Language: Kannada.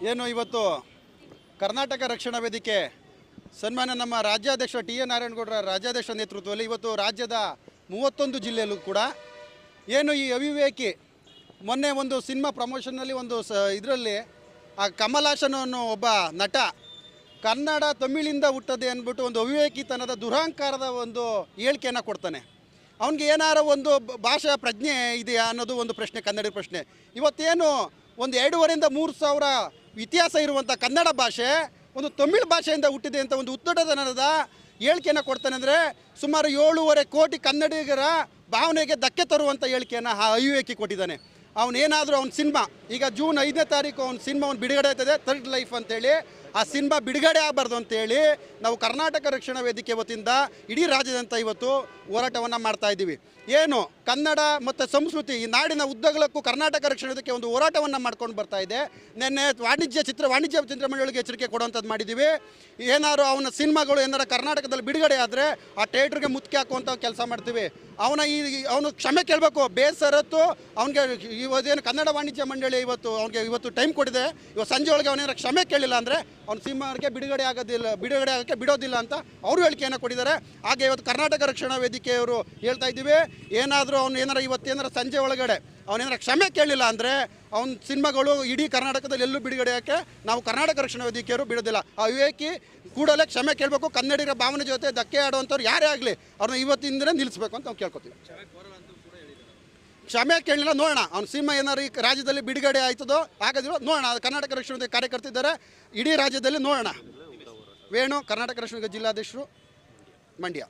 ಏನು ಇವತ್ತು ಕರ್ನಾಟಕ ರಕ್ಷಣಾ ವೇದಿಕೆ ಸನ್ಮಾನ್ಯ ನಮ್ಮ ರಾಜ್ಯಾಧ್ಯಕ್ಷ ಟಿ ಎ ನಾರಾಯಣಗೌಡರ ರಾಜ್ಯಾಧ್ಯಕ್ಷ ನೇತೃತ್ವದಲ್ಲಿ ಇವತ್ತು ರಾಜ್ಯದ ಮೂವತ್ತೊಂದು ಜಿಲ್ಲೆಯಲ್ಲೂ ಕೂಡ ಏನು ಈ ಅವಿವೇಕಿ ಮೊನ್ನೆ ಒಂದು ಸಿನಿಮಾ ಪ್ರಮೋಷನ್ನಲ್ಲಿ ಒಂದು ಸ ಇದರಲ್ಲಿ ಆ ಕಮಲಾಸನ್ ಅನ್ನೋ ಒಬ್ಬ ನಟ ಕನ್ನಡ ತಮಿಳಿಂದ ಹುಟ್ಟದೆ ಅಂದ್ಬಿಟ್ಟು ಒಂದು ಅವಿವೇಕಿತನದ ದುರಹಂಕಾರದ ಒಂದು ಹೇಳಿಕೆಯನ್ನು ಕೊಡ್ತಾನೆ. ಅವನಿಗೆ ಏನಾರ ಒಂದು ಭಾಷಾ ಪ್ರಜ್ಞೆ ಇದೆಯಾ ಅನ್ನೋದು ಒಂದು ಪ್ರಶ್ನೆ, ಕನ್ನಡ ಪ್ರಶ್ನೆ. ಇವತ್ತೇನು ಒಂದು ಎರಡೂವರೆಯಿಂದ ಮೂರು ಸಾವಿರ ಇತಿಹಾಸ ಇರುವಂಥ ಕನ್ನಡ ಭಾಷೆ ಒಂದು ತಮಿಳು ಭಾಷೆಯಿಂದ ಹುಟ್ಟಿದೆ ಅಂತ ಒಂದು ಉತ್ತಡತನದ ಹೇಳಿಕೆಯನ್ನು ಕೊಡ್ತಾನೆ ಅಂದರೆ ಸುಮಾರು ಏಳೂವರೆ ಕೋಟಿ ಕನ್ನಡಿಗರ ಭಾವನೆಗೆ ಧಕ್ಕೆ ತರುವಂಥ ಹೇಳಿಕೆಯನ್ನು ಆ ಅವಿವೇಕಿ ಕೊಟ್ಟಿದ್ದಾನೆ. ಅವನೇನಾದರೂ ಅವ್ನ ಸಿನಿಮಾ. ಈಗ ಜೂನ್ ಐದನೇ ತಾರೀಕು ಅವ್ನ ಸಿನಿಮಾ ಅವ್ನು ಬಿಡುಗಡೆ ಆಯ್ತದೆ ಥರ್ಡ್ ಲೈಫ್ ಅಂತೇಳಿ. ಆ ಸಿನಿಮಾ ಬಿಡುಗಡೆ ಆಗಬಾರ್ದು ಅಂತೇಳಿ ನಾವು ಕರ್ನಾಟಕ ರಕ್ಷಣಾ ವೇದಿಕೆ ವತಿಯಿಂದ ಇಡೀ ರಾಜ್ಯದಂತ ಇವತ್ತು ಹೋರಾಟವನ್ನು ಮಾಡ್ತಾ ಇದ್ದೀವಿ. ಏನು, ಕನ್ನಡ ಮತ್ತು ಸಂಸ್ಕೃತಿ ಈ ನಾಡಿನ ಉದ್ದಗಲಕ್ಕೂ ಕರ್ನಾಟಕ ರಕ್ಷಣಾ ವೇದಿಕೆ ಒಂದು ಹೋರಾಟವನ್ನು ಮಾಡ್ಕೊಂಡು ಬರ್ತಾ ಇದೆ. ನಿನ್ನೆ ವಾಣಿಜ್ಯ ಚಿತ್ರ, ವಾಣಿಜ್ಯ ಚಿತ್ರಮಂಡಳಿಗೆ ಎಚ್ಚರಿಕೆ ಕೊಡುವಂಥದ್ದು ಮಾಡಿದ್ದೀವಿ. ಏನಾದ್ರು ಅವನ ಸಿನಿಮಾಗಳು ಏನಾರು ಕರ್ನಾಟಕದಲ್ಲಿ ಬಿಡುಗಡೆ ಆದರೆ ಆ ಥಿಯೇಟ್ರಿಗೆ ಮುತ್ತಿ ಹಾಕುವಂಥ ಕೆಲಸ ಮಾಡ್ತೀವಿ. ಅವನ ಈ ಅವನು ಕ್ಷಮೆ ಕೇಳಬೇಕು. ಬೇಸರತ್ತು ಅವನಿಗೆ ಇವತ್ತೇನು ಕನ್ನಡ ವಾಣಿಜ್ಯ ಮಂಡಳಿ ಇವತ್ತು ಅವನಿಗೆ ಇವತ್ತು ಟೈಮ್ ಕೊಟ್ಟಿದೆ. ಇವತ್ತು ಸಂಜೆ ಒಳಗೆ ಅವನೇನಾರು ಕ್ಷಮೆ ಕೇಳಿಲ್ಲ ಅಂದರೆ ಅವ್ನು ಸಿನಿಮಾಗೆ ಬಿಡುಗಡೆ ಆಗೋದಿಲ್ಲ, ಬಿಡುಗಡೆ ಆಗೋಕ್ಕೆ ಬಿಡೋದಿಲ್ಲ ಅಂತ ಅವರು ಹೇಳಿಕೆಯನ್ನು ಕೊಟ್ಟಿದ್ದಾರೆ. ಹಾಗೆ ಇವತ್ತು ಕರ್ನಾಟಕ ರಕ್ಷಣಾ ವೇದಿಕೆಯವರು ಹೇಳ್ತಾ ಇದ್ದೀವಿ. ಏನಾದರೂ ಅವನು ಏನಾರ ಇವತ್ತೇನಾರ ಸಂಜೆ ಒಳಗಡೆ ಅವನೇನಾರ ಕ್ಷಮೆ ಕೇಳಿಲ್ಲ ಅಂದರೆ ಅವನ ಸಿನಿಮಾಗಳು ಇಡೀ ಕರ್ನಾಟಕದಲ್ಲಿ ಎಲ್ಲೂ ಬಿಡುಗಡೆ ಯಾಕೆ ನಾವು ಕರ್ನಾಟಕ ರಕ್ಷಣಾ ವೇದಿಕೆಯವರು ಬಿಡೋದಿಲ್ಲ. ಆ ವಿವೇಕಿ ಕೂಡಲೇ ಕ್ಷಮೆ ಕೇಳಬೇಕು, ಕನ್ನಡಿಗರ ಭಾವನೆ ಜೊತೆ ಧಕ್ಕೆ ಆಡುವಂಥವ್ರು ಯಾರೇ ಆಗಲಿ ಅವ್ರನ್ನ ಇವತ್ತಿಂದಲೇ ನಿಲ್ಲಿಸ್ಬೇಕು ಅಂತ ನಾವು ಕೇಳ್ಕೊತೀವಿ. ಕ್ಷಮೆ ಕೇಳಿಲ್ಲ ನೋಡೋಣ. ಅವ್ನ ಸಿನಿಮಾ ಏನಾರು ಈ ರಾಜ್ಯದಲ್ಲಿ ಬಿಡುಗಡೆ ಆಯ್ತದೋ ಆಗದಿರೋ ನೋಡೋಣ. ಕರ್ನಾಟಕ ರಕ್ಷಣಾ ವೇದಿಕೆ ಕಾರ್ಯಕರ್ತಿದ್ದಾರೆ, ಇಡೀ ರಾಜ್ಯದಲ್ಲಿ ನೋಡೋಣ. ವೇಣು, ಕರ್ನಾಟಕ ರಕ್ಷಣಾ ಜಿಲ್ಲಾಧೀಶರು ಮಂಡ್ಯ.